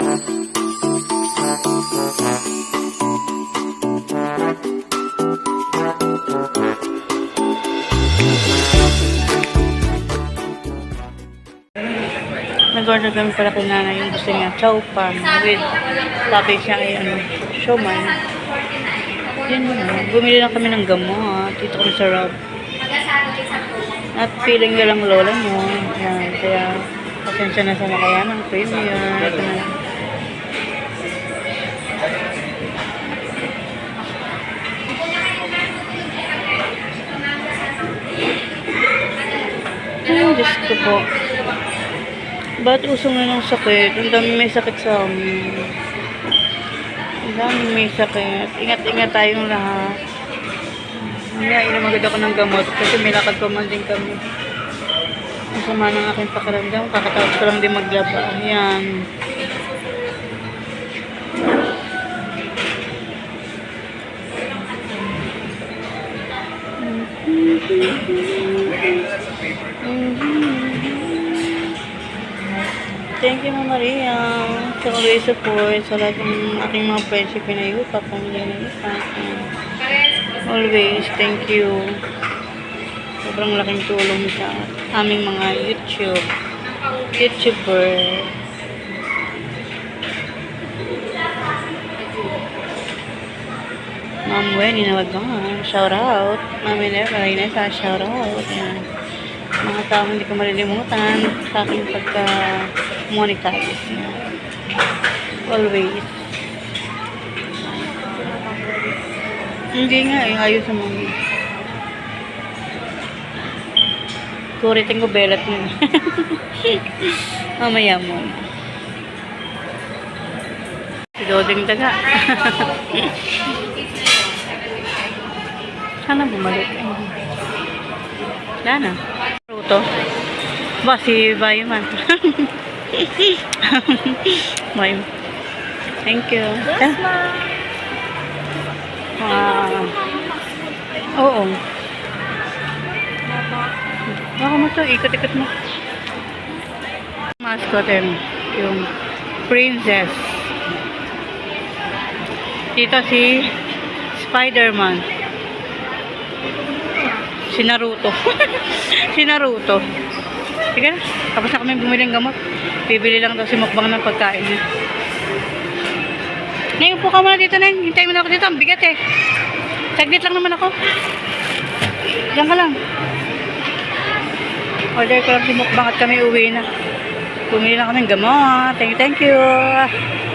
Nag-order kami pala kay nanay yung gusto niya, chow pan with sabi siya ay ano, siomay. Yan mo Bumili lang kami ng gamot. Dito kami sa Rob. At feeling nyo lang lola mo. Yan. Kaya pasensya na sa nakaya ng premium. Ito na. Diyos ko po. Ba't usong na ng sakit? Ang dami may sakit sa amin. Ang dami may sakit. Ingat-ingat tayong lahat. Mamaya, inom agad ako ng gamot kasi may lakad pa man din kami. Ang sama ng aking pakiramdam. Kakatapos ko lang din maglaba. Ayan. Thank you, Mama Maria. Sa always support. Sa lahat ng aking mga friendship na iupa. Pamilya na iupa. Always, thank you. Sobrang laking tulong sa aming mga YouTube. YouTuber. Ma'am Wendy Nawagan. Shout out. Mami Nera. Inesa. Shout out. Yan. Mga tao hindi ko malilimutan sa aking pagka-monetize. Yan. Always. Hindi nga eh. Ayos sa mga. Kuritin ko belat mo. Mamaya mo. Si Doding Daga. Sana bumalik. Wala na. Ruto. Ba, si Bayman. Bayman. Thank you. Yes, ma'am. Ah, oo. Baka mo to, ikot-ikot mo. Mascot yun, yung princess. Dito si Spider-Man. Si Naruto. si Naruto. Sige na, tapos na kami bumili ng gamot. Bibili lang daw si Mukbang ng pagkain niya. Neng, upo ka muna dito, Neng. Hintayin mo na ako dito. Ang bigat eh. Saglit lang naman ako. Diyan ka lang. Order ko lang si Mukbang at kami uwi na. Bumili lang kami ng gamot. Thank you, thank you.